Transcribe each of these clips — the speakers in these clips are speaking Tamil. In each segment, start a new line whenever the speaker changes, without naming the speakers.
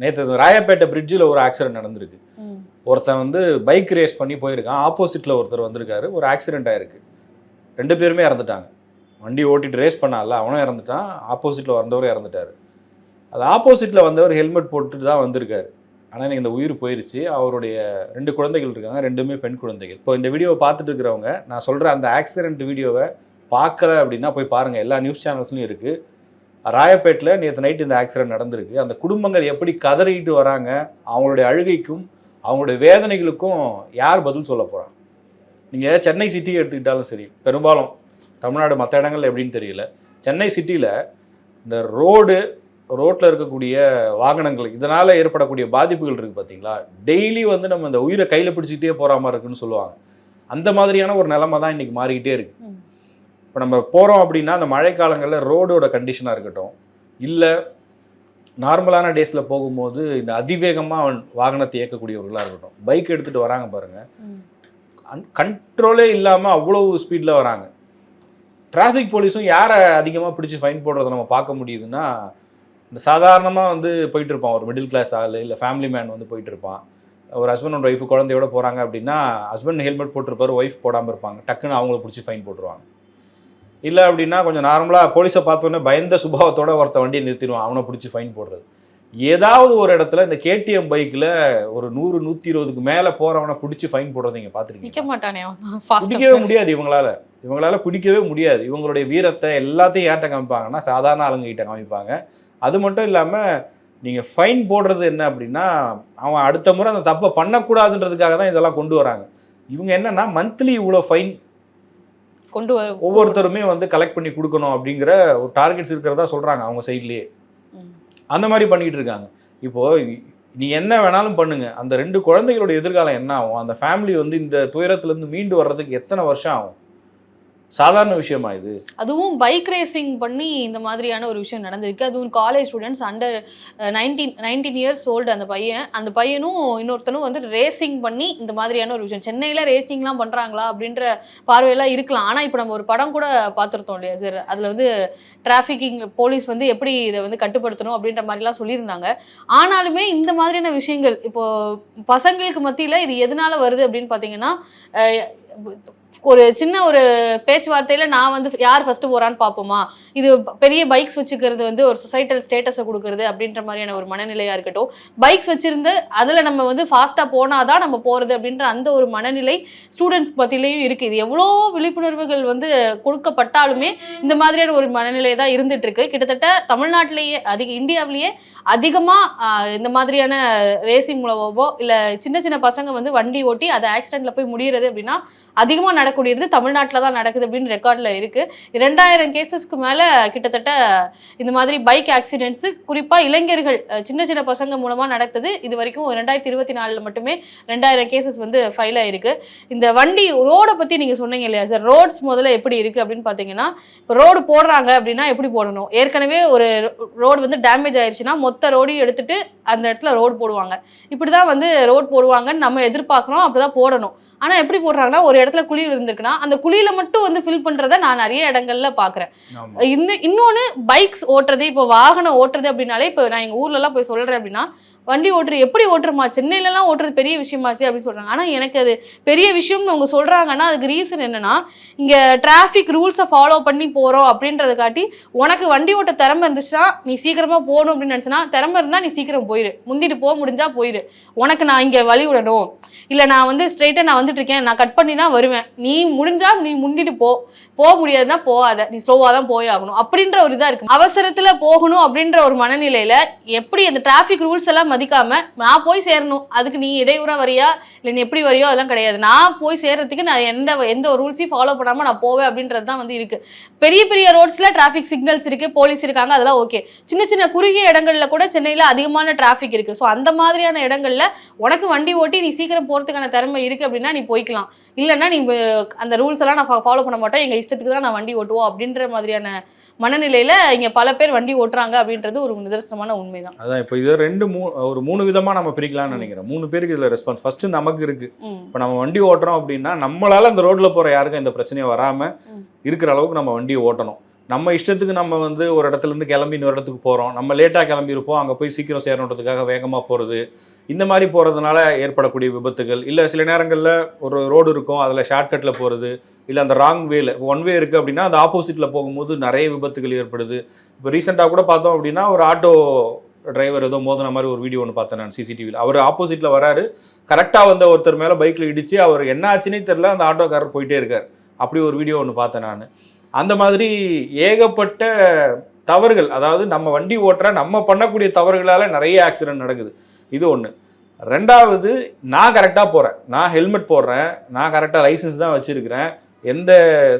நேற்று ராயப்பேட்டை பிரிட்ஜில் ஒரு ஆக்சிடென்ட் நடந்திருக்கு. ஒருத்தன் வந்து பைக் ரேஸ் பண்ணி போயிருக்கான். ஆப்போசிட்டில் ஒருத்தர் வந்திருக்காரு. ஒரு ஆக்சிடென்ட் ஆயிருக்கு. ரெண்டு பேருமே இறந்துட்டாங்க. வண்டி ஓட்டிட்டு ரேஸ் பண்ணால அவனும் இறந்துட்டான். ஆப்போசிட்டில் வந்தவர் இறந்துட்டாரு. அது ஆப்போசிட்டில் வந்தவர் ஹெல்மெட் போட்டுட்டு தான் வந்திருக்காரு. ஆனால் எனக்கு இந்த உயிர் போயிருச்சு. அவருடைய ரெண்டு குழந்தைகள் இருக்காங்க. ரெண்டுமே பெண் குழந்தைகள். இப்போ இந்த வீடியோவை பார்த்துட்டு இருக்கிறவங்க நான் சொல்கிற அந்த ஆக்சிடென்ட் வீடியோவை பார்க்கல அப்படின்னா போய் பாருங்கள் எல்லா நியூஸ் சேனல்ஸ்லையும் இருக்குது ராயப்பேட்டில் நேற்று நைட் இந்த ஆக்சிடென்ட் நடந்திருக்கு. அந்த குடும்பங்கள் எப்படி கதறிட்டு வராங்க அவங்களுடைய அழுகைக்கும் அவங்களுடைய வேதனைகளுக்கும் யார் பதில் சொல்ல போகிறாங்க நீங்கள் சென்னை சிட்டியை எடுத்துக்கிட்டாலும் சரி பெரும்பாலும் தமிழ்நாடு மற்ற இடங்கள்ல எப்படின்னு தெரியல. சென்னை சிட்டியில் இந்த ரோடு ரோட்டில் இருக்கக்கூடிய வாகனங்கள் இதனால் ஏற்படக்கூடிய பாதிப்புகள் இருக்குது பார்த்தீங்களா டெய்லி வந்து நம்ம இந்த உயிரை கையில் பிடிச்சிக்கிட்டே போகிற மாதிரி இருக்குன்னு சொல்லுவாங்க. அந்த மாதிரியான ஒரு நிலமை தான் இன்றைக்கி மாறிக்கிட்டே இருக்கு. இப்போ நம்ம போகிறோம் அப்படின்னா அந்த மழைக்காலங்களில் ரோடோட கண்டிஷனாக இருக்கட்டும். இல்லை நார்மலான டேஸில் போகும்போது இந்த அதிவேகமாக வாகனத்தை இயக்கக்கூடியவர்களாக இருக்கட்டும். பைக் எடுத்துகிட்டு வராங்க பாருங்கள். கண்ட்ரோலே இல்லாமல் அவ்வளோ ஸ்பீடில் வராங்க. டிராஃபிக் போலீஸும் யாரை அதிகமாக பிடிச்சி ஃபைன் போடுறத நம்ம பார்க்க முடியுதுன்னா இந்த சாதாரணமாக வந்து போயிட்டு இருப்பான். ஒரு மிடில் கிளாஸ் ஆள் இல்லை ஃபேமிலி மேன் வந்து போயிட்டு இருப்பான். ஒரு ஹஸ்பண்ட் அண்ட் ஒய்ஃபு குழந்தையோட போகிறாங்க அப்படின்னா ஹஸ்பண்ட் ஹெல்மெட் போட்டிருப்பாரு ஒய்ஃப் போடாமல் இருப்பாங்க. டக்குன்னு அவங்கள பிடிச்சி ஃபைன் போட்டுருவாங்க. இல்லை அப்படின்னா கொஞ்சம் நார்மலாக போலீஸை பார்த்தோன்னே பயந்த சுபாவத்தோட ஒருத்த வண்டியை நிறுத்திடுவான். அவனை பிடிச்சி ஃபைன் போடுறது. ஏதாவது ஒரு இடத்துல இந்த கேடிஎம் பைக்கில் ஒரு நூறு நூற்றி இருபதுக்கு மேலே போகிறவனை பிடிச்சி ஃபைன் போடுறதை நீங்கள் பார்த்துருக்கீங்க. பிடிக்கவே முடியாது இவங்களால. இவங்களால பிடிக்கவே முடியாது. இவங்களுடைய வீரத்தை எல்லாத்தையும் ஏட்ட காமிப்பாங்கன்னா சாதாரண ஆளுங்க கிட்ட காமிப்பாங்க. அது மட்டும் இல்லாமல் நீங்கள் ஃபைன் போடுறது என்ன அப்படின்னா அவன் அடுத்த முறை அந்த தப்பை பண்ணக்கூடாதுன்றதுக்காக தான் இதெல்லாம் கொண்டு வராங்க. இவங்க என்னன்னா மந்த்லி இவ்வளோ ஃபைன்
கொண்டு வர
ஒவ்வொருத்தருமே வந்து கலெக்ட் பண்ணி கொடுக்கணும் அப்படிங்கிற ஒரு டார்கெட்ஸ் இருக்கிறதா சொல்கிறாங்க அவங்க சைட்லேயே. அந்த மாதிரி பண்ணிக்கிட்டு இருக்காங்க. இப்போ நீ என்ன வேணாலும் பண்ணுங்க. அந்த ரெண்டு குழந்தைகளோட எதிர்காலம் என்ன ஆகும்? அந்த ஃபேமிலி வந்து இந்த துயரத்துலேருந்து மீண்டு வர்றதுக்கு எத்தனை வருஷம் ஆகும்? சாதாரண விஷயமா இது?
அதுவும் பைக் ரேசிங் பண்ணி இந்த மாதிரியான ஒரு விஷயம் நடந்திருக்கு. அதுவும் college students under nineteen nineteen years old அந்த பையன். அந்த பையனும் இன்னொருத்தனும் வந்து ரேசிங் பண்ணி இந்த மாதிரியான ஒரு விஷயம். சென்னையில் ரேசிங்லாம் பண்ணுறாங்களா அப்படின்ற பார்வையெல்லாம் இருக்கலாம். ஆனால் இப்போ நம்ம ஒரு படம் கூட பார்த்துருத்தோம் இல்லையா சார் அதில் வந்து டிராஃபிக்கிங் போலீஸ் வந்து எப்படி இதை வந்து கட்டுப்படுத்தணும் அப்படின்ற மாதிரிலாம் சொல்லியிருந்தாங்க. ஆனாலுமே இந்த மாதிரியான விஷயங்கள் இப்போது பசங்களுக்கு மத்தியில் இது எதனால் வருது அப்படின்னு பார்த்தீங்கன்னா ஒரு சின்ன ஒரு பேச்சுவார்த்தையில நான் வந்து யார் ஃபர்ஸ்ட் போறான்னு பார்ப்போமா? இது பெரிய பைக்ஸ் வச்சுக்கிறது வந்து ஒரு சொசைட்டல் ஸ்டேட்டஸை கொடுக்கறது அப்படின்ற மாதிரியான ஒரு மனநிலையா இருக்கட்டும். பைக்ஸ் வச்சிருந்து அதுல நம்ம வந்து ஃபாஸ்டா போனாதான் நம்ம போறது அப்படின்ற அந்த ஒரு மனநிலை ஸ்டூடெண்ட்ஸ் பற்றிலையும் இருக்கு. இது எவ்வளோ விழிப்புணர்வுகள் வந்து கொடுக்கப்பட்டாலுமே இந்த மாதிரியான ஒரு மனநிலை தான் இருந்துட்டு இருக்கு கிட்டத்தட்ட தமிழ்நாட்டிலேயே அதிக இந்தியாவிலேயே அதிகமா இந்த மாதிரியான ரேசிங் மூலமாவோ இல்ல சின்ன சின்ன பசங்க வந்து வண்டி ஓட்டி அதை ஆக்சிடென்ட்ல போய் முடியறது அப்படின்னா அதிகமா நடக்கூடியது தமிழ்நாட்டில் தான் நடக்குது அப்படின்னு ரெக்கார்டில் இருக்குது ரெண்டாயிரம் கேசஸ்க்கு மேலே கிட்டத்தட்ட இந்த மாதிரி பைக் ஆக்சிடென்ட்ஸு குறிப்பாக இளைஞர்கள் சின்ன சின்ன பசங்க மூலமாக நடக்குது. இது வரைக்கும் ரெண்டாயிரத்தி இருபத்தி நாலில் மட்டுமே ரெண்டாயிரம் கேசஸ் வந்து ஃபைல் ஆயிருக்கு. இந்த வண்டி ரோடை பற்றி நீங்கள் சொன்னீங்க இல்லையா சார் ரோட்ஸ் முதல்ல எப்படி இருக்குது அப்படின்னு பார்த்தீங்கன்னா இப்போ ரோடு போடுறாங்க அப்படின்னா எப்படி போடணும்? ஏற்கனவே ஒரு ரோடு வந்து டேமேஜ் ஆயிடுச்சுன்னா மொத்த ரோடையும் எடுத்துட்டு அந்த இடத்துல ரோடு போடுவாங்க. இப்படி தான் வந்து ரோடு போடுவாங்கன்னு நம்ம எதிர்பார்க்குறோம். அப்படி தான் போடணும். ஆனால் எப்படி போடுறாங்கன்னா ஒரு இடத்துல குழி இருந்திருக்குன்னா அந்த குழியில மட்டும் வந்து ஃபில் பண்றத நான் நிறைய இடங்கள்ல பாக்குறேன். இந்த இன்னொன்னு பைக்ஸ் ஓட்டுறது இப்போ வாகனம் ஓட்டுறது அப்படின்னாலே இப்போ நான் எங்க ஊர்ல எல்லாம் போய் சொல்றேன் அப்படின்னா வண்டி ஓட்டுறது எப்படி ஓட்டுறமா? சென்னையில எல்லாம் ஓட்டுறது பெரிய விஷயமாச்சு அப்படின்னு சொல்றாங்க. ஆனா எனக்கு அது பெரிய விஷயம்னு அவங்க சொல்றாங்கன்னா அதுக்கு ரீசன் என்னன்னா இங்க டிராஃபிக் ரூல்ஸை ஃபாலோ பண்ணி போறோம் அப்படின்றத காட்டி உனக்கு வண்டி ஓட்ட திறமை இருந்துச்சுன்னா நீ சீக்கிரமா போகணும் அப்படின்னு நினைச்சனா திறமை இருந்தா நீ சீக்கிரம் போயிரு. முந்திட்டு போக முடிஞ்சா போயிரு. உனக்கு நான் இங்க வழி விடணும். இல்லை நான் வந்து ஸ்ட்ரெயிட்டாக நான் வந்துட்டு இருக்கேன் நான் கட் பண்ணி தான் வருவேன். நீ முடிஞ்சா நீ முந்திட்டு போ. போக முடியாதுன்னா போகாத. நீ ஸ்லோவாக தான் போய் ஆகணும். அப்படின்ற ஒரு இதாக இருக்கும் அவசரத்தில் போகணும் அப்படின்ற ஒரு மனநிலையில் எப்படி அந்த டிராஃபிக் ரூல்ஸ் எல்லாம் மதிக்காமல் நான் போய் சேரணும். அதுக்கு நீ இடையூறாக வரியா? இல்லை நீ எப்படி வரியோ அதெல்லாம் கிடையாது. நான் போய் சேர்றதுக்கு நான் எந்த எந்த ஒரு ரூல்ஸையும் ஃபாலோ பண்ணாமல் நான் போவேன் அப்படின்றது தான் வந்து இருக்குது பெரிய பெரிய ரோட்ஸில் டிராஃபிக் சிக்னல்ஸ் இருக்குது போலீஸ் இருக்காங்க. அதெல்லாம் ஓகே சின்ன சின்ன குறுகிய இடங்களில் கூட சென்னையில் அதிகமான டிராஃபிக் இருக்குது ஸோ அந்த மாதிரியான இடங்களில் உனக்கு வண்டி ஓட்டி நீ சீக்கிரம் போ போறதுக்கான திறமை இருக்கு அப்படின்னா நீ போய்க்கலாம். இல்லைன்னா நீ அந்த ரூல்ஸ் எல்லாம் நான் ஃபாலோ பண்ண மாட்டேன். எங்க இஷ்டத்துக்கு தான் நான் வண்டி ஓட்டுவோம் அப்படின்ற மாதிரியான மனநிலையில இங்க பல பேர் வண்டி ஓட்டுறாங்க அப்படின்றது ஒரு நிதர்சனமான உண்மைதான்.
அதான் இப்போ இது ரெண்டு மூ ஒரு மூணு விதமா நம்ம பிரிக்கலாம்னு நினைக்கிறேன். மூணு பேருக்கு இதுல ரெஸ்பான்ஸ் ஃபர்ஸ்ட் நமக்கு இருக்கு.
ம்.
இப்போ நம்ம வண்டி ஓட்டுறோம் அப்படின்னா நம்மளால அந்த ரோட்ல போற யாருக்கும் இந்த பிரச்சனையை வராம
ம்.
இருக்கிற அளவுக்கு நம்ம வண்டியை ஓட்டணும். நம்ம இஷ்டத்துக்கு நம்ம வந்து ஒரு இடத்துலேருந்து கிளம்பி இன்னொரு இடத்துக்கு போகிறோம் நம்ம லேட்டாக கிளம்பியிருப்போம் அங்கே போய் சீக்கிரம் சேரணுன்றதுக்காக வேகமாக போகிறது இந்த மாதிரி போகிறதுனால ஏற்படக்கூடிய விபத்துகள். இல்லை சில நேரங்களில் ஒரு ரோடு இருக்கும். அதில் ஷார்ட்கட்டில் போகிறது இல்லை அந்த ராங் வேல ஒன் வே இருக்குது அப்படின்னா அந்த ஆப்போசிட்டில் போகும்போது நிறைய விபத்துகள் ஏற்படுது. இப்போ ரீசெண்டாக கூட பார்த்தோம் அப்படின்னா ஒரு ஆட்டோ டிரைவர் ஏதோ மோதின மாதிரி ஒரு வீடியோ ஒன்று பார்த்தேன் நான் சிசிடிவியில் அவர் ஆப்போசிட்டில் வராரு. கரெக்டாக வந்த ஒருத்தர் மேலே பைக்கில் இடித்து அவர் என்ன ஆச்சுன்னே தெரில அந்த ஆட்டோக்காரர் போயிட்டே இருக்கார். அப்படி ஒரு வீடியோ ஒன்று பார்த்தேன் நான். அந்த மாதிரி ஏகப்பட்ட தவறுகள் அதாவது நம்ம வண்டி ஓட்டுற நம்ம பண்ணக்கூடிய தவறுகளால் நிறைய ஆக்சிடென்ட் நடக்குது. இது ஒன்று ரெண்டாவது நான் கரெக்டாக போகிறேன் நான் ஹெல்மெட் போடுறேன். நான் கரெக்டாக லைசன்ஸ் தான் வச்சுருக்கிறேன். எந்த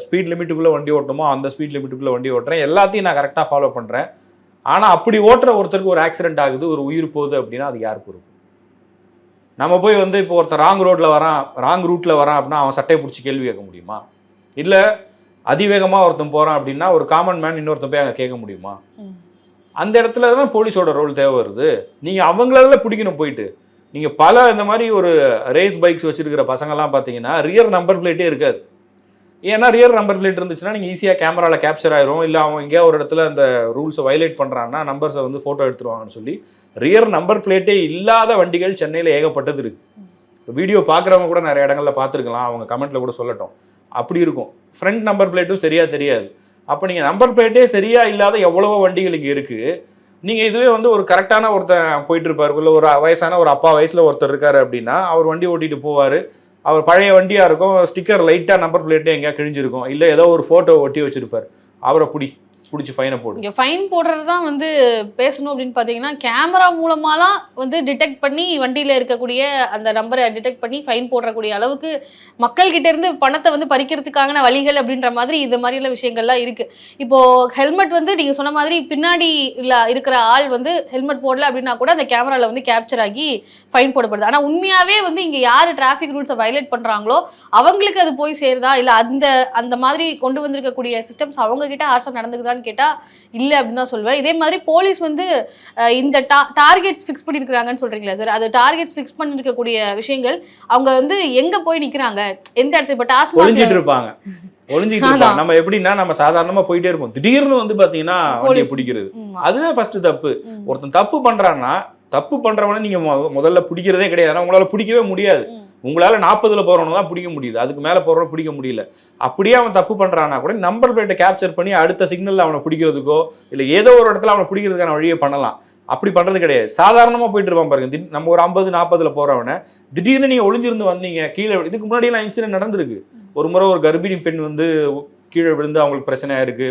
ஸ்பீட் லிமிட்டுக்குள்ளே வண்டி ஓட்டணுமோ அந்த ஸ்பீட் லிமிட்டுக்குள்ளே வண்டி ஓட்டுறேன். எல்லாத்தையும் நான் கரெக்டாக ஃபாலோ பண்ணுறேன் ஆனால் அப்படி ஓட்டுற ஒருத்தருக்கு ஒரு ஆக்சிடென்ட் ஆகுது ஒரு உயிர் போகுது அப்படின்னா அது யார் பொறுப்பு? நம்ம போய் வந்து இப்போ ஒருத்தர் ராங் ரோட்டில் வரான் ராங் ரூட்டில் வரான் அப்படின்னா அவன் சட்டையை பிடிச்சி கேள்வி கேட்க முடியுமா? இல்லை அதிவேகமாக ஒருத்தன் போகிறான் அப்படின்னா ஒரு காமன் மேன் இன்னொருத்தன் போய் அங்கே கேட்க முடியுமா. அந்த இடத்துல தான் போலீஸோட ரோல் தேவை வருது. நீங்கள் அவங்களால பிடிக்கணும் போயிட்டு. நீங்கள் பல இந்த மாதிரி ஒரு ரேஸ் பைக்ஸ் வச்சிருக்கிற பசங்கள்லாம் பார்த்தீங்கன்னா ரியர் நம்பர் பிளேட்டே இருக்காது. ஏன்னா ரியர் நம்பர் பிளேட் இருந்துச்சுன்னா நீங்கள் ஈஸியாக கேமராவில் கேப்சர் ஆயிரும். இல்லை அவன் எங்கேயா ஒரு இடத்துல அந்த ரூல்ஸை வயலேட் பண்ணுறான்னா நம்பர்ஸை வந்து ஃபோட்டோ எடுத்துருவாங்கன்னு சொல்லி ரியர் நம்பர் பிளேட்டே இல்லாத வண்டிகள் சென்னையில் ஏகப்பட்டது இருக்கு. வீடியோ பார்க்குறவங்க கூட நிறைய இடங்கள்ல பார்த்துருக்கலாம். அவங்க கமெண்ட்ல கூட சொல்லட்டும். அப்படி இருக்கும். ஃப்ரண்ட் நம்பர் பிளேட்டும் சரியாக தெரியாது. அப்போ நீங்கள் நம்பர் பிளேட்டே சரியாக இல்லாத எவ்வளவோ வண்டிகள் இங்கே இருக்குது நீங்கள் இதுவே வந்து ஒரு கரெக்டான ஒருத்தன் போயிட்டு இருப்பார். இல்லை ஒரு வயசான ஒரு அப்பா வயசில் ஒருத்தர் இருக்காரு அப்படின்னா அவர் வண்டி ஓட்டிகிட்டு போவார். அவர் பழைய வண்டியாக இருக்கும் ஸ்டிக்கர் லைட்டாக நம்பர் பிளேட்டே எங்கேயா கிழிஞ்சிருக்கும். இல்லை ஏதோ ஒரு ஃபோட்டோ ஒட்டி வச்சுருப்பார். அவரை பிடி பிடிச்சி ஃபைனை போடு.
இங்கே ஃபைன் போடுறது தான் வந்து பேசணும் அப்படின்னு பார்த்தீங்கன்னா கேமரா மூலமாலாம் வந்து டிடெக்ட் பண்ணி வண்டியில் இருக்கக்கூடிய அந்த நம்பரை டிடெக்ட் பண்ணி ஃபைன் போடக்கூடிய அளவுக்கு மக்கள்கிட்ட இருந்து பணத்தை வந்து பறிக்கிறதுக்கான வழிகள் அப்படின்ற மாதிரி இது மாதிரியான விஷயங்கள்லாம் இருக்குது இப்போது ஹெல்மெட் வந்து நீங்கள் சொன்ன மாதிரி பின்னாடி இல்லை இருக்கிற ஆள் வந்து ஹெல்மெட் போடல அப்படின்னா கூட அந்த கேமராவில் வந்து கேப்சர் ஆகி ஃபைன் போடப்படுது. ஆனால் உண்மையாகவே வந்து இங்கே யார் டிராஃபிக் ரூல்ஸை வயலேட் பண்ணுறாங்களோ அவங்களுக்கு அது போய் சேருதா? இல்லை அந்த அந்த மாதிரி கொண்டு வந்திருக்கக்கூடிய சிஸ்டம்ஸ் அவங்கக்கிட்ட கிட்ட ஆர்சம் நடந்துக்குதான்னு கேட்டா இல்ல அப்படின்னு தான் சொல்லுவேன் இதே மாதிரி போலீஸ் வந்து இந்த டார்கெட்ஸ் ஃபிக்ஸ் பண்ணியிருக்கிறாங்கன்னு சொல்றீங்களா சார்? அது டார்கெட்ஸ் ஃபிக்ஸ் பண்ணிருக்கக்கூடிய விஷயங்கள் அவங்க வந்து எங்க போய் நிக்கிறாங்க? எந்த இடத்துல? இப்போ டாஸ்மாக்
இருப்பாங்க. ஒளிஞ்சிட்டு இருப்பாங்க. நம்ம எப்படின்னா நம்ம சாதாரணமா போயிட்டே இருப்போம். திடீர்னு வந்து பாத்தீங்கன்னா வண்டியை. பிடிக்கிறது. அதுவே ஃபர்ஸ்ட் தப்பு. ஒருத்தன் தப்பு பண்றான்னா தப்பு பண்றவனை நீங்க முதல்ல பிடிக்கிறதே கிடையாது. உங்களால பிடிக்கவே முடியாது. உங்களால நாற்பதுல போறவன தான் பிடிக்க முடியுது. அதுக்கு மேல போறவன பிடிக்க முடியல. அப்படியே அவன் தப்பு பண்றானா கூட நம்பர் பிளேட்டை கேப்சர் பண்ணி அடுத்த சிக்னல்ல அவனை பிடிக்கிறதுக்கோ இல்ல ஏதோ ஒரு இடத்துல அவனை பிடிக்கிறதுக்கான வழியை பண்ணலாம். அப்படி பண்றது கிடையாது. சாதாரணமா போயிட்டு இருப்பான் பாருங்க. நம்ம ஒரு ஐம்பது நாற்பதுல போறவன திடீர்னு நீங்க ஒளிஞ்சிருந்து வந்தீங்க கீழே இதுக்கு முன்னாடி எல்லாம் இன்சிடென்ட் நடந்திருக்கு. ஒரு முறை ஒரு கர்ப்பிணி பெண் வந்து கீழே விழுந்து அவங்களுக்கு பிரச்சனையா இருக்கு.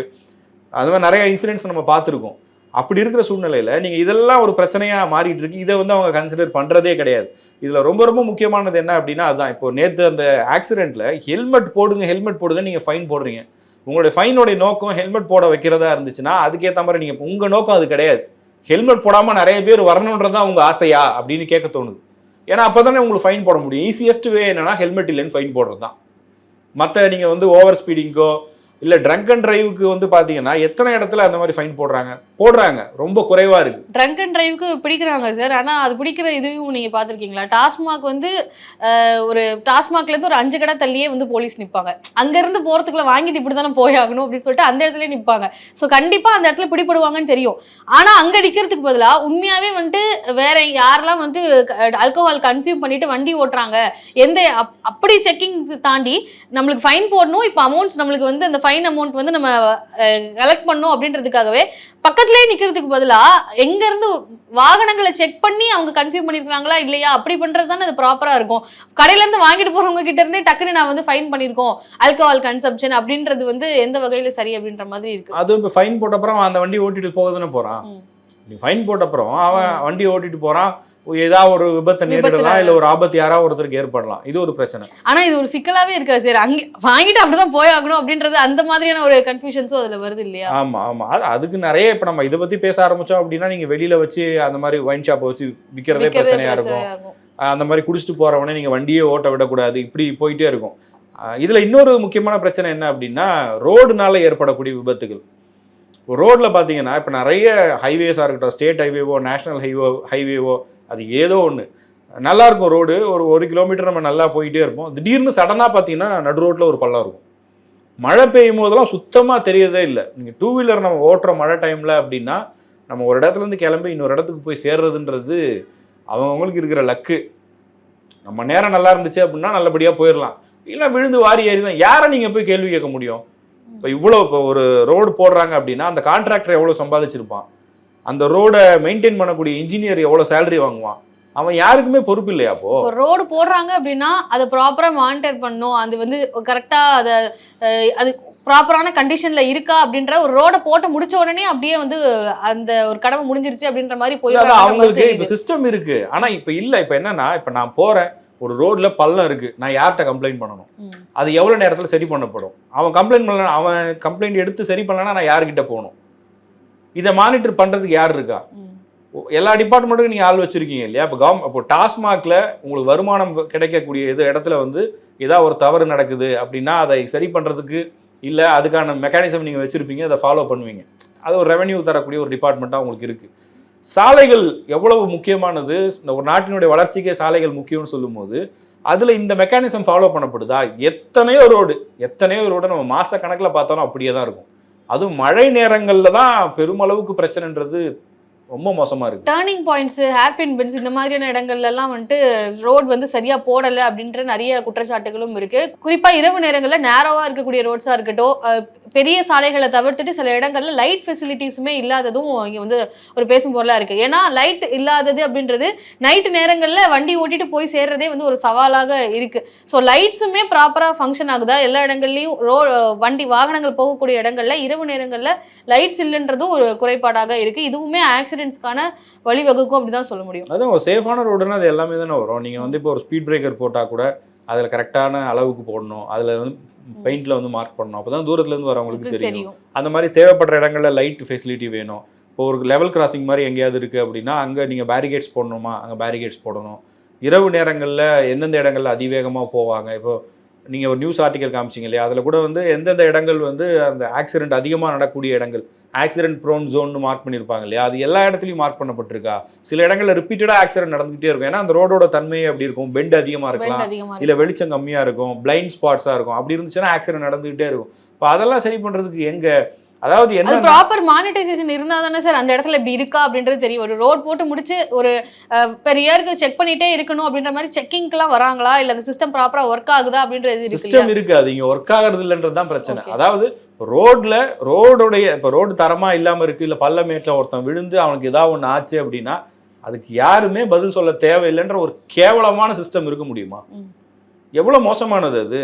அது மாதிரி நிறைய இன்சிடென்ட்ஸ் நம்ம பார்த்துருக்கோம். அப்படி இருக்கிற சூழ்நிலையில் நீங்கள் இதெல்லாம் ஒரு பிரச்சனையாக மாறிட்டு இருக்கு. இதை வந்து அவங்க கன்சிடர் பண்ணுறதே கிடையாது. இதில் ரொம்ப ரொம்ப முக்கியமானது என்ன அப்படின்னா அதுதான். இப்போ நேற்று அந்த ஆக்சிடெண்ட்டில் ஹெல்மெட் போடுங்க ஹெல்மெட் போடுங்க நீங்கள் ஃபைன் போடுறீங்க. உங்களுடைய ஃபைனோடைய நோக்கம் ஹெல்மெட் போட வைக்கிறதா இருந்துச்சுன்னா அதுக்கேற்ற மாதிரி நீங்கள் உங்கள் நோக்கம் அது கிடையாது. ஹெல்மெட் போடாமல் நிறைய பேர் வரணுன்றதான் உங்கள் ஆசையா அப்படின்னு கேட்க தோணுது. ஏன்னா அப்பதானே உங்களுக்கு ஃபைன் போட முடியும். ஈஸியஸ்ட் வே என்னன்னா ஹெல்மெட் இல்லைன்னு ஃபைன் போடுறது தான் மற்ற நீங்கள் வந்து ஓவர் ஸ்பீடிங்கோ இல்லை ட்ரங்க் அண்ட் டிரைவுக்கு வந்து பார்த்தீங்கன்னா எத்தனை இடத்துல அந்த மாதிரி ஃபைன் போடுறாங்க? போடுறாங்க. ரொம்ப குறைவாக இருக்கு.
ட்ரங்க் அண்ட் டிரைவுக்கு பிடிக்கிறாங்க சார் ஆனால் அது பிடிக்கிற இதுவும் நீங்கள் பார்த்துருக்கீங்களா? டாஸ்மாக் வந்து ஒரு டாஸ்மாக்லேருந்து ஒரு அஞ்சு கடை தள்ளியே வந்து போலீஸ் நிற்பாங்க அங்கேருந்து போகிறதுக்குள்ள வாங்கிட்டு இப்படி தானே போயாகணும் அப்படின்னு சொல்லிட்டு அந்த இடத்துல நிற்பாங்க ஸோ கண்டிப்பாக அந்த இடத்துல பிடிப்படுவாங்கன்னு தெரியும். ஆனால் அங்கே நிற்கிறதுக்கு பதிலாக உண்மையாகவே வந்துட்டு வேற யாரெல்லாம் வந்து ஆல்கோஹால் கன்சியூம் பண்ணிட்டு வண்டி ஓட்டுறாங்க எந்த அப்- அப்படி செக்கிங் தாண்டி நம்மளுக்கு ஃபைன் போடணும். இப்போ அமௌண்ட்ஸ் நம்மளுக்கு வந்து அந்த ஃபைன் அமௌண்ட் வந்து நம்ம கலெக்ட் பண்ணணும் அப்படின்றதுக்காகவே பக்கத்துலயே நிக்கிறதுக்கு பதிலா எங்க இருந்து வாகனங்களை செக் பண்ணி அவங்க கன்சியூம் பண்ணிருக்காங்களா இல்லையா? அப்படி பண்றது தானே அது ப்ராப்பரா இருக்கும். கடையில இருந்து வாங்கிட்டு போறவங்க கிட்ட இருந்தே டக்குன்னு நான் வந்து ஃபைன் பண்ணிருக்கோம் ஆல்கஹால் கன்சம்ஷன் அப்படின்றது வந்து எந்த வகையில சரி அப்படின்ற மாதிரி இருக்கு.
அதுவும் இப்போ ஃபைன் போட்ட அப்புறம் அவன் அந்த வண்டி ஓட்டிட்டு போக தானே போறான்.
ம்.
நீ ஃபைன் போட்ட அப்புறம் அவன் வண்டி ஓட்டிட்டு போறான். ஏதாவது ஒரு விபத்தை நேரிடலாம் இல்ல ஒரு ஆபத்து யாராவது ஒருத்தருக்கு ஏற்படலாம். இது ஒரு பிரச்சனை.
ஆனா இது ஒரு சிக்கலாவே இருக்கா சார் அங்க வாங்கிட்டு அப்படிதான் போயாகணும் அப்படின்றது அந்த மாதிரியான ஒரு கன்ஃபியூஷன்ஸும் அதுல வருது இல்லையா?
ஆமா ஆமா. அது அதுக்கு நிறைய இப்ப நம்ம இதை பத்தி பேச ஆரம்பிச்சோம் அப்படின்னா நீங்க வெளியில வச்சு அந்த மாதிரி ஒயின் ஷாப்பை வச்சு விற்கிறதே
விக்கிறதே
பிரச்சனையா இருக்கும். அந்த மாதிரி குடிச்சிட்டு போறவனே நீங்க வண்டியே ஓட்ட விடக்கூடாது. இப்படி போயிட்டே இருக்கும். இதுல இன்னொரு முக்கியமான பிரச்சனை என்ன அப்படின்னா ரோடுனால ஏற்படக்கூடிய விபத்துகள். ரோட்ல பாத்தீங்கன்னா இப்ப நிறைய ஹைவேஸா இருக்கட்டும் ஸ்டேட் ஹைவேவோ நேஷனல் ஹைவே ஹைவேவோ அது ஏதோ ஒன்று நல்லா இருக்கும் ரோடு ஒரு ஒரு கிலோமீட்டர் நம்ம நல்லா போயிட்டே இருப்போம். திடீர்னு சடனாக பார்த்தீங்கன்னா நடு ரோட்டில் ஒரு பள்ளம் இருக்கும். மழை பெய்யும் போதெல்லாம் சுத்தமாக தெரியறதே இல்லை. நீங்கள் டூ வீலர் நம்ம ஓட்டுற மழை டைமில் அப்படின்னா நம்ம ஒரு இடத்துலேருந்து கிளம்பி இன்னொரு இடத்துக்கு போய் சேர்றதுன்றது அவங்கவுங்களுக்கு இருக்கிற லக்கு நம்ம நேரம் நல்லா இருந்துச்சு அப்படின்னா நல்லபடியாக போயிடலாம் இல்லை விழுந்து வாரி ஏறி தான் யாரை நீங்கள் போய் கேள்வி கேட்க முடியும்? இப்போ இவ்வளோ இப்போ ஒரு ரோடு போடுறாங்க அப்படின்னா அந்த கான்ட்ராக்டர் எவ்வளோ சம்பாதிச்சிருப்பான்? அந்த ரோடை மெயின்டைன் பண்ணக்கூடிய இன்ஜினியர் எவ்வளோ சேலரி வாங்குவான்? அவன் யாருக்குமே பொறுப்பு இல்லையா அப்போ?
ரோடு போடுறாங்க அப்படின்னா அதை ப்ராப்பரா மானிட்டர் பண்ணும் அது வந்து கரெக்டா அதை அது ப்ராப்பரான கண்டிஷன்ல இருக்கா அப்படின்ற ஒரு ரோட போட்டு முடிச்ச உடனே அப்படியே வந்து அந்த ஒரு கடமை முடிஞ்சிருச்சு அப்படின்ற மாதிரி போயிடுறாங்க
அவங்களுக்கு இப்ப சிஸ்டம் இருக்கு. ஆனா இப்ப இல்ல இப்ப என்னன்னா இப்ப நான் போறேன். ஒரு ரோட்ல பள்ளம் இருக்கு. நான் யார்கிட்ட கம்ப்ளைண்ட் பண்ணணும். அது எவ்வளவு நேரத்துல சரி பண்ணப்படும்? அவன் கம்ப்ளைண்ட் பண்ணல அவன் கம்ப்ளைண்ட் எடுத்து சரி பண்ணலன்னா நான் யார்கிட்ட போகணும்? இதை மானிட்டர் பண்றதுக்கு யார் இருக்கா. எல்லா டிபார்ட்மெண்ட்டுக்கும் நீங்க ஆள் வச்சிருக்கீங்க இல்லையா? இப்போ கவர்மெண்ட் இப்போ டாஸ்மாக்ல உங்களுக்கு வருமானம் கிடைக்கக்கூடிய இது இடத்துல வந்து ஏதாவது ஒரு தவறு நடக்குது அப்படின்னா அதை சரி பண்றதுக்கு இல்ல அதுக்கான மெக்கானிசம் நீங்க வச்சிருப்பீங்க அதை ஃபாலோ பண்ணுவீங்க. அது ஒரு ரெவென்யூ தரக்கூடிய ஒரு டிபார்ட்மெண்ட்டாக உங்களுக்கு இருக்கு. சாலைகள் எவ்வளவு முக்கியமானது? இந்த ஒரு நாட்டினுடைய வளர்ச்சிக்கே சாலைகள் முக்கியம்னு சொல்லும்போது அதுல இந்த மெக்கானிசம் ஃபாலோ பண்ணப்படுதா? எத்தனையோ ரோடு எத்தனையோ ரோடு நம்ம மாச கணக்குல பார்த்தாலும் அப்படியே தான் இருக்கும். அதுவும் மழை நேரங்களில் தான் பெருமளவுக்கு பிரச்சனைன்றது ரொம்ப மோசமா இருக்கு.
டேர்னிங் பாயிண்ட்ஸ் ஹேர்பின் பென்ஸ் இந்த மாதிரியான இடங்கள்ல எல்லாம் வந்துட்டு ரோட் வந்து சரியா போடல அப்படின்ற நிறைய குற்றச்சாட்டுகளும் இருக்கு. குறிப்பா இரவு நேரங்கள்ல நேரோவா இருக்கக்கூடிய ரோட்ஸா இருக்கட்டும் பெரிய சாலைகளை தவிர்த்துட்டு சில இடங்களில் லைட் ஃபெசிலிட்டிஸுமே இல்லாததும் இங்கே வந்து ஒரு பேசும் பொருளாக இருக்குது ஏன்னா லைட் இல்லாதது அப்படின்றது நைட்டு நேரங்களில் வண்டி ஓட்டிட்டு போய் சேர்றதே வந்து ஒரு சவாலாக இருக்குது ஸோ லைட்ஸுமே ப்ராப்பராக ஃபங்க்ஷன் ஆகுதா? எல்லா இடங்கள்லையும் ரோ வண்டி வாகனங்கள் போகக்கூடிய இடங்களில் இரவு நேரங்களில் லைட்ஸ் இல்லைன்றதும் ஒரு குறைபாடாக இருக்குது இதுவுமே ஆக்சிடென்ட்ஸ்க்கான வழிவகுக்கும் அப்படிதான் சொல்ல முடியும்.
அதுவும் ஒரு சேஃபான ரோடுனா அது எல்லாமே தானே வரும். நீங்கள் வந்து இப்போ ஒரு ஸ்பீட் பிரேக்கர் போட்டால் கூட அதில் கரெக்டான அளவுக்கு போடணும். அதில் வந்து பெயிண்டில் வந்து மார்க் பண்ணணும். அப்போ தான் தூரத்துலேருந்து வரவங்களுக்கு தெரியும். அந்த மாதிரி தேவைப்படுற இடங்கள்ல லைட் ஃபெசிலிட்டி வேணும். இப்போ ஒரு லெவல் கிராசிங் மாதிரி எங்கேயாவது இருக்குது அப்படின்னா அங்கே நீங்கள் பேரிகேட்ஸ் போடணுமா? அங்கே பேரிகேட்ஸ் போடணும். இரவு நேரங்களில் எந்தெந்த இடங்கள்ல அதிவேகமாக போவாங்க? இப்போ நீங்கள் ஒரு நியூஸ் ஆர்டிக்கல் காமிச்சிங்க இல்லையா? அதில் கூட வந்து எந்தெந்த இடங்கள் வந்து அந்த ஆக்சிடென்ட் அதிகமாக நடக்கக்கூடிய இடங்கள்? ஆக்சிடென்ட் ப்ரோன் ஜோன்னு மார்க் பண்ணியிருப்பாங்க இல்லையா? அது எல்லா இடத்துலையும் மார்க் பண்ணப்பட்டிருக்கா? சில இடங்கள்ல ரிப்பீட்டடாக ஆக்சிடென்ட் நடந்துகிட்டே இருக்கும். ஏன்னா அந்த ரோடோட தன்மையே அப்படி இருக்கும். பெண்ட் அதிகமாக இருக்கலாம். இல்ல வெளிச்சம் கம்மியா இருக்கும். பிளைண்ட் ஸ்பாட்ஸா இருக்கும். அப்படி இருந்துச்சுன்னா ஆக்சிடென்ட் நடந்துகிட்டே இருக்கும். இப்போ அதெல்லாம் சரி பண்றதுக்கு எங்க அதாவது
அது
என்ன
ப்ராப்பர் மானிட்டைசேஷன் இருந்தா தானே சார் அந்த இடத்துல இப்படி இருக்கா அப்படின்றது தெரியும். ஒரு ரோட் போட்டு முடிச்சு ஒரு பெர் இயருக்கு செக் பண்ணிட்டே இருக்கணும் அப்படின்ற மாதிரி செக்கிங்க்குலாம் வராங்களா? இல்ல அந்த சிஸ்டம் ப்ராப்பரா ஒர்க் ஆகுதா அப்படின்றது
சிஸ்டம் இருக்கு அது இங்க ஒர்க் ஆகிறது இல்லைன்றது தான் பிரச்சனை. அதாவது ரோட்ல ரோடுடைய இப்போ ரோடு தரமா இல்லாம இருக்கு இல்ல பள்ளமேட்டில் ஒருத்தன் விழுந்து அவனுக்கு ஏதாவது ஒன்று ஆச்சு அப்படின்னா அதுக்கு யாருமே பதில் சொல்ல தேவையில்லைன்ற ஒரு கேவலமான சிஸ்டம் இருக்க முடியுமா. எவ்வளவு மோசமானது அது.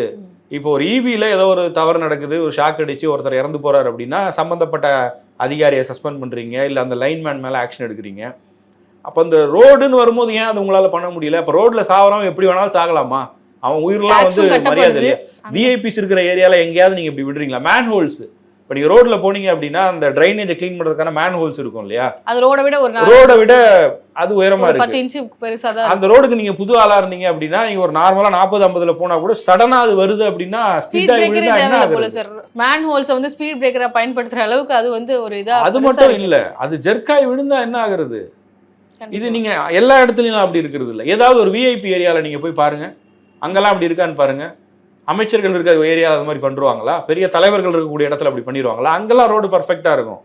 இப்போ ஒரு ஈபியில் ஏதோ ஒரு தவறு நடக்குது ஒரு ஷாக் அடிச்சு ஒருத்தர் இறந்து போறாரு அப்படின்னா சம்மந்தப்பட்ட அதிகாரியை சஸ்பெண்ட் பண்றீங்க இல்லை அந்த லைன்மேன் மேலே ஆக்ஷன் எடுக்கிறீங்க. அப்போ அந்த ரோடுன்னு வரும்போது ஏன் அது உங்களால பண்ண முடியல? இப்போ ரோட்ல சாவறவன் எப்படி வேணாலும் சாகலாமா? அவன் உயிரெல்லாம் வந்து மரியாதை. இல்லையா? விஐபிஸ் இருக்கிற ஏரியால எங்கேயாவது நீங்க இப்படி விடுறீங்களா? மேன் ஹோல்ஸ் இப்போ நீங்க ரோட்ல போனீங்க அப்படின்னா அந்த ட்ரைனேஜை க்ளீன் பண்றதுக்கான மேன் ஹோல்ஸ் இருக்கும் இல்லையா?
அது ரோட விட ஒரு
ரோடை விட அது உயரமா இருக்கு.
பத்து இன்ச்சு பெருசா தான்
அந்த ரோடுக்கு நீங்க புது ஆளா இருந்தீங்க அப்படின்னா நீங்க ஒரு நார்மலா நாற்பது ஐம்பதுல போனா கூட சடனா அது வருது அப்படின்னா
ஸ்பீட் பிரேக்கரே தேவையில்ல சார் மேன் ஹோல்ஸை வந்து ஸ்பீட் பிரேக்கரா பயன்படுத்துற அளவுக்கு அது வந்து ஒரு இதா
அது மட்டும். இல்ல அது ஜெர்க்காய் விழுந்தா என்ன ஆகுறது. இது நீங்க எல்லா இடத்துலயும் அப்படி இருக்கிறது இல்ல. ஏதாவது ஒரு விஐபி ஏரியால நீங்க போய் பாருங்க. அங்கெல்லாம் அப்படி இருக்கான்னு பாருங்க. அமைச்சர்கள் இருக்கிற ஏரியா அது மாதிரி பண்ணுவாங்களா பெரிய தலைவர்கள் இருக்கக்கூடிய இடத்துல அப்படி பண்ணிடுவாங்களா அங்கெல்லாம் ரோடு பர்ஃபெக்டாக இருக்கும்.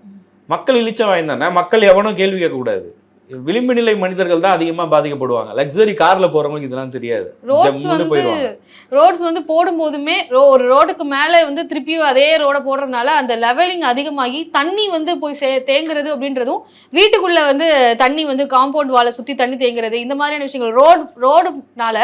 மக்கள் இழிச்ச வாய்ந்தானே மக்கள் எவனும் கேள்வி கேட்கக்கூடாது. விளிம்பு நிலை மனிதர்கள் தான் அதிகமா பாதிக்கப்படுவாங்க. லக்ஸரி கார்ல போறவங்களுக்கு இதெல்லாம் தெரியாது.
ரோட்ஸ் வந்து ரோட்ஸ் வந்து போடும்போதுமே ஒரு ரோடுக்கு மேலே வந்து திருப்பியும் அதே ரோட போடுறதுனால அந்த லெவலிங் அதிகமாகி தண்ணி வந்து போய் சே தேங்குறது அப்படின்றதும் வீட்டுக்குள்ள வந்து தண்ணி வந்து காம்பவுண்ட் வாலை சுற்றி தண்ணி தேங்குறது இந்த மாதிரியான விஷயங்கள். ரோடு ரோடுனால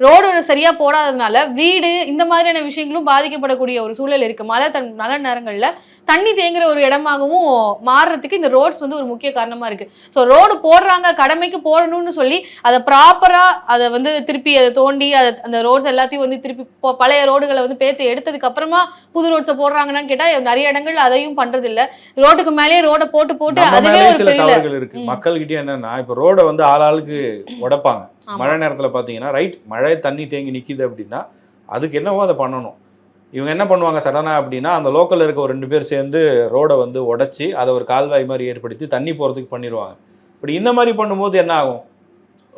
ரோடு சரியா போடாததுனால வீடு இந்த மாதிரியான விஷயங்களும் பாதிக்கப்படக்கூடிய ஒரு சூழல் இருக்கு. மழை தன் மழை நேரங்களில் தண்ணி தேங்குற ஒரு இடமாகவும் மாறுறதுக்கு இந்த ரோட்ஸ் வந்து ஒரு முக்கிய காரணமா இருக்கு. ஸோ ரோடு போடுறாங்க கடமைக்கு போடணும்னு சொல்லி அதை ப்ராப்பரா அதை வந்து திருப்பி அதை தோண்டி அதை அந்த ரோட்ஸ் எல்லாத்தையும் வந்து திருப்பி பழைய ரோடுகளை வந்து பேத்து எடுத்ததுக்கு அப்புறமா புது ரோட்ஸை போடுறாங்கன்னு கேட்டா நிறைய இடங்கள் அதையும் பண்றது இல்ல ரோட்டுக்கு மேலேயே ரோட போட்டு போட்டு அதுவே ஒரு பெரிய
இருக்கு. மக்கள்கிட்ட என்னன்னா இப்ப ரோட வந்து ஆளாளுக்கு உடைப்பாங்க. மழை நேரத்துல பாத்தீங்கன்னா ரைட் மழை தண்ணி தேங்கி நிக்குது அப்படின்னா அதுக்கு என்னவோ அதை பண்ணணும். இவங்க என்ன பண்ணுவாங்க சடனா அப்படின்னா அந்த லோக்கல்ல இருக்க ஒரு ரெண்டு பேர் சேர்ந்து ரோடை வந்து உடைச்சி அதை ஒரு கால்வாய் மாதிரி ஏற்படுத்தி தண்ணி போறதுக்கு பண்ணிடுவாங்க இப்படி இந்த மாதிரி பண்ணும்போது என்ன ஆகும்?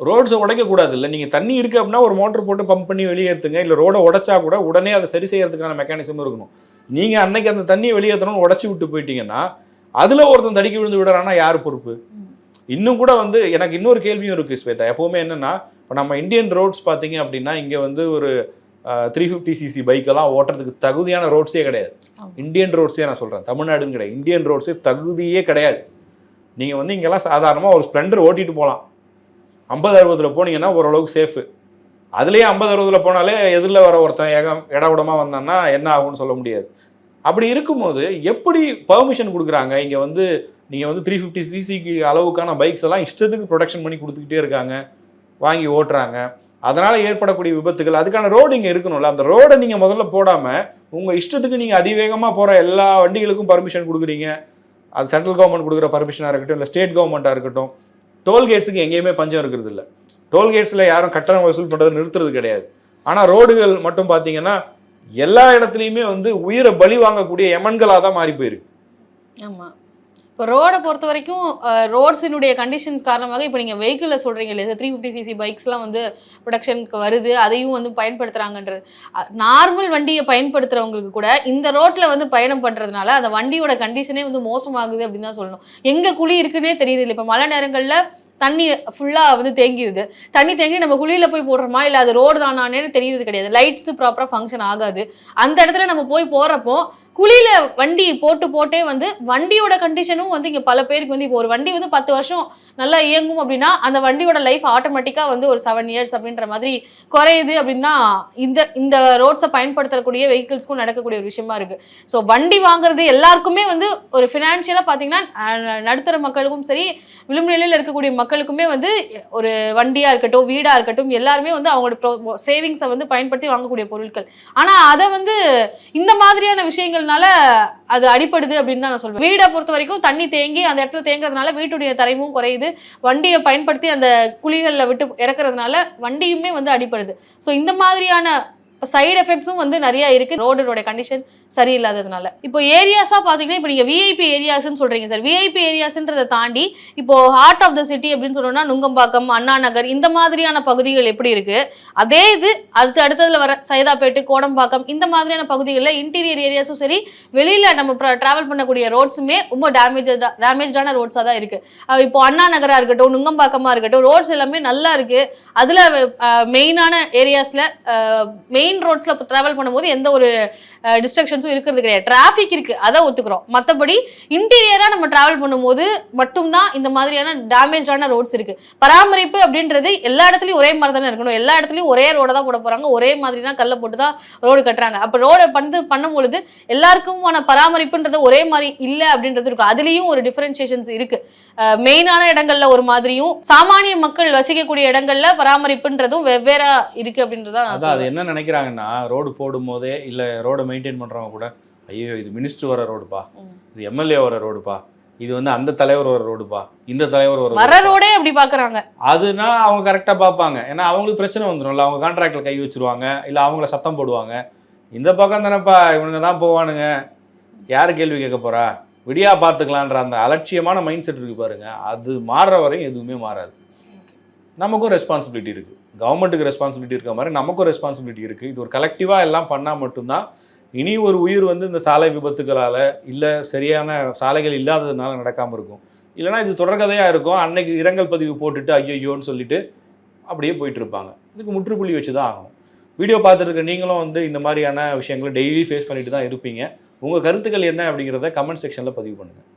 ரோட்ஸை உடைக்கக்கூடாது இல்லை. நீங்கள் தண்ணி இருக்குது அப்படின்னா ஒரு மோட்டர் போட்டு பம்ப் பண்ணி வெளியேற்றுங்க இல்லை ரோடை உடைச்சா கூட உடனே அதை சரி செய்யறதுக்கான மெக்கானிசம் இருக்கணும். நீங்கள் அன்னைக்கு அந்த தண்ணியை வெளியேற்றணும்னு உடச்சி விட்டு போயிட்டீங்கன்னா அதில் ஒருத்தன் தடுக்கி விழுந்து விடுறான்னா யார் பொறுப்பு? இன்னும் கூட வந்து எனக்கு இன்னொரு கேள்வியும் இருக்குது ஸ்வேதா. எப்போவுமே என்னென்னா இப்போ நம்ம இந்தியன் ரோட்ஸ் பார்த்தீங்க அப்படின்னா இங்கே வந்து ஒரு த்ரீ ஃபிஃப்டி சிசி பைக்கெல்லாம் ஓட்டுறதுக்கு தகுதியான ரோட்ஸே கிடையாது. இந்தியன் ரோட்ஸே நான் சொல்கிறேன் தமிழ்நாடுன்னு கிடையாது. இந்தியன் ரோட்ஸே தகுதியே கிடையாது. நீங்கள் வந்து இங்கெல்லாம் சாதாரணமாக ஒரு ஸ்ப்ளெண்டர் ஓட்டிகிட்டு போகலாம் ஐம்பது அறுபதில் போனீங்கன்னா ஓரளவுக்கு சேஃபு அதுலேயே ஐம்பது அறுபதில் போனாலே எதிரில் வர ஒருத்தன் ஏகம் இடவிடமா வந்தான்னா என்ன ஆகும்னு சொல்ல முடியாது. அப்படி இருக்கும்போது எப்படி பர்மிஷன் கொடுக்குறாங்க? இங்கே வந்து நீங்கள் வந்து த்ரீ ஃபிஃப்டி சிசிக்கு அளவுக்கான பைக்ஸ் எல்லாம் இஷ்டத்துக்கு ப்ரொடக்ஷன் பண்ணி கொடுத்துக்கிட்டே இருக்காங்க. வாங்கி ஓட்டுறாங்க. அதனால் ஏற்படக்கூடிய விபத்துகள் அதுக்கான ரோடு இங்கே இருக்கணும்ல. அந்த ரோடை நீங்கள் முதல்ல போடாமல் உங்கள் இஷ்டத்துக்கு நீங்கள் அதிவேகமாக போகிற எல்லா வண்டிகளுக்கும் பர்மிஷன் கொடுக்குறீங்க. அது சென்ட்ரல் கவர்மெண்ட் கொடுக்குற பர்மிஷனாக இருக்கட்டும் இல்லை ஸ்டேட் கவர்மெண்ட்டாக இருக்கட்டும் டோல்கேட்ஸுக்கு எங்கேயுமே பஞ்சம் இருக்கிறது இல்லை டோல்கேட்ஸில் யாரும் கட்டணம் வசூல் பண்ணுறது நிறுத்துறது கிடையாது. ஆனால் ரோடுகள் மட்டும் பார்த்தீங்கன்னா எல்லா இடத்துலையுமே வந்து உயிரை பலி வாங்கக்கூடிய எமன்களாக தான் மாறி போயிருக்கு.
ஆமா. இப்போ ரோடை பொறுத்த வரைக்கும் ரோட்ஸினுடைய கண்டிஷன்ஸ் காரணமாக இப்போ நீங்கள் வெஹிக்கிளில் சொல்கிறீங்க இல்லையா? த்ரீ ஃபிஃப்டி சிசி பைக்ஸ்லாம் வந்து ப்ரொடக்ஷனுக்கு வருது அதையும் வந்து பயன்படுத்துகிறாங்கன்றது நார்மல் வண்டியை பயன்படுத்துகிறவங்களுக்கு கூட இந்த ரோட்டில் வந்து பயணம் பண்ணுறதுனால அந்த வண்டியோட கண்டிஷனே வந்து மோசமாகுது அப்படின்னு தான் சொல்லணும். எங்கே குழி இருக்குன்னே தெரியுது இல்லை இப்போ மழை நேரங்களில் தண்ணி ஃபுல்லாக வந்து தேங்கிடுது தண்ணி தேங்கி நம்ம குழியில் போய் போடுறோமா? இல்லை அது ரோடு தானானேன்னு தெரியுது கிடையாது. லைட்ஸ் ப்ராப்பராக ஃபங்க்ஷன் ஆகாது. அந்த இடத்துல நம்ம போய் போகிறப்போ குழியில வண்டி போட்டு போட்டே வந்து வண்டியோட கண்டிஷனும் வந்து இங்க பல பேருக்கு வந்து இப்போ ஒரு வண்டி வந்து பத்து வருஷம் நல்லா இயங்கும் அப்படின்னா அந்த வண்டியோட லைஃப் ஆட்டோமேட்டிக்கா வந்து ஒரு செவன் இயர்ஸ் அப்படின்ற மாதிரி குறையுது அப்படின்னா இந்த இந்த ரோட்ஸை பயன்படுத்தக்கூடிய வெஹிக்கிள்ஸ்க்கும் நடக்கக்கூடிய ஒரு விஷயமா இருக்கு. ஸோ வண்டி வாங்குறது எல்லாருக்குமே வந்து ஒரு ஃபினான்ஷியலாக பார்த்தீங்கன்னா நடுத்தர மக்களுக்கும் சரி விளிம்பு நிலையில் இருக்கக்கூடிய மக்களுக்குமே வந்து ஒரு வண்டியா இருக்கட்டும் வீடா இருக்கட்டும் எல்லாருமே வந்து அவங்களோட சேவிங்ஸை வந்து பயன்படுத்தி வாங்கக்கூடிய பொருட்கள். ஆனா அதை வந்து இந்த மாதிரியான விஷயங்கள் அதனால அது அடிப்படுது அப்படின்னு தான் நான் சொல்வேன். வீடை பொறுத்த வரைக்கும் தண்ணி தேங்கி அந்த இடத்துல தேங்குறதுனால வீட்டுடைய தரைமும் குறையுது. வண்டியை பயன்படுத்தி அந்த குழிகளில் விட்டு இறக்குறதுனால வண்டியுமே வந்து அடிப்படுது ஸோ இந்த மாதிரியான சைடு எஃபெக்ட்ஸும் வந்து நிறைய இருக்கு. ரோடோட கண்டிஷன் சரியில்லாததுனால. இப்போ ஏரியாஸா பாத்தீங்கன்னா இப்போ நீங்க விஐபி ஏரியாஸ்னு சொல்றீங்க சார் விஐபி ஏரியாஸ்ன்றதை தாண்டி இப்போ ஹார்ட் ஆஃப் த சிட்டி அப்படின்னு சொல்லணும்னா நுங்கம்பாக்கம் அண்ணா நகர் இந்த மாதிரியான பகுதிகள் எப்படி இருக்கு? அதே இது அடுத்து அடுத்ததுல வர சைதாப்பேட்டு கோடம்பாக்கம் இந்த மாதிரியான பகுதிகளில் இன்டீரியர் ஏரியாஸும் சரி வெளியில நம்ம டிராவல் பண்ணக்கூடிய ரோட்ஸுமே ரொம்ப டேமேஜ் டேமேஜான ரோட்ஸாக தான் இருக்கு. இப்போ அண்ணா நகரா இருக்கட்டும் நுங்கம்பாக்கமா இருக்கட்டும் ரோட்ஸ் எல்லாமே நல்லா இருக்கு. அதுல மெயினான ஏரியாஸ்ல மெயின் ரோட்ஸ்ல ட்ராவல் பண்ணும்போது எந்த ஒரு டிஸ்ட்ரக்ஷன்ஸும் இருக்கிறது கிடையாது. டிராஃபிக் இருக்கு. அதை ஒத்துக்கிறோம். மற்றபடி இன்டீரியரா நம்ம டிராவல் பண்ணும்போது மட்டும்தான் இந்த மாதிரியான டேமேஜான ரோட்ஸ் இருக்கு. பராமரிப்பு அப்படின்றது எல்லா இடத்துலயும் ஒரே மாதிரி தானே இருக்கணும். எல்லா இடத்துலயும் ஒரே ரோட தான் போட போறாங்க. ஒரே மாதிரி தான் கல்லை போட்டு தான் ரோடு கட்டுறாங்க. அப்ப ரோடை வந்து பண்ணும்பொழுது எல்லாருக்குமான பராமரிப்புன்றது ஒரே மாதிரி இல்லை அப்படின்றது இருக்கும். அதுலயும் ஒரு டிஃபரன்சியேஷன்ஸ் இருக்கு. மெயினான இடங்கள்ல ஒரு மாதிரியும் சாமானிய மக்கள் வசிக்கக்கூடிய இடங்கள்ல பராமரிப்புன்றதும் வெவ்வேறா இருக்கு அப்படின்றதான்
அது. என்ன நினைக்கிறாங்கன்னா ரோடு போடும் போதே இல்லை ரோடை மெயின்டைன் பண்ணுறவங்க கூட ஐயோ இது மினிஸ்டர் வர ரோடுப்பா. இது எம்எல்ஏ வர ரோடுப்பா இது வந்து அந்த தலைவர் வர ரோடுப்பா இந்த தலைவர் வர
வர. ரோடே அப்படி பாக்குறாங்க.
அதுனா அவங்க கரெக்டாக பார்ப்பாங்க ஏன்னா அவங்களுக்கு பிரச்சனை வந்துடும்ல அவங்க கான்ட்ராக்டில் கை வச்சிருவாங்க. இல்லை அவங்கள சத்தம் போடுவாங்க. இந்த பக்கம் தானேப்பா இவனுங்க தான் போவானுங்க. யார் கேள்வி கேட்க போறா? விடியா பார்த்துக்கலான்ற அந்த அலட்சியமான மைண்ட் செட் இருக்கு பாருங்க. அது மாறுற வரையும் எதுவுமே மாறாது. நமக்கும் ரெஸ்பான்சிபிலிட்டி இருக்குது கவர்மெண்ட்டுக்கு ரெஸ்பான்சிபிலிட்டி இருக்க மாதிரி நமக்கும் ரெஸ்பான்சிபிலிட்டி இருக்குது இது ஒரு கலெக்டிவாக எல்லாம் பண்ணால் மட்டும்தான் இனி ஒரு உயிர் வந்து இந்த சாலை விபத்துகளால் இல்லை சரியான சாலைகள் இல்லாததுனால நடக்காமல் இருக்கும். இல்லைனா இது தொடர்கதையாக இருக்கும். அன்னைக்கு இரங்கல் பதிவு போட்டுட்டு ஐயோயோன்னு சொல்லிட்டு அப்படியே போயிட்டு இருப்பாங்க இதுக்கு முற்றுப்புள்ளி வச்சு தான் ஆகணும். வீடியோ பார்த்துருக்க நீங்களும் வந்து இந்த மாதிரியான விஷயங்களை டெய்லி ஃபேஸ் பண்ணிட்டு தான் இருப்பீங்க. உங்கள் கருத்துக்கள் என்ன அப்படிங்கிறத கமெண்ட் செக்ஷனில் பதிவு பண்ணுங்கள்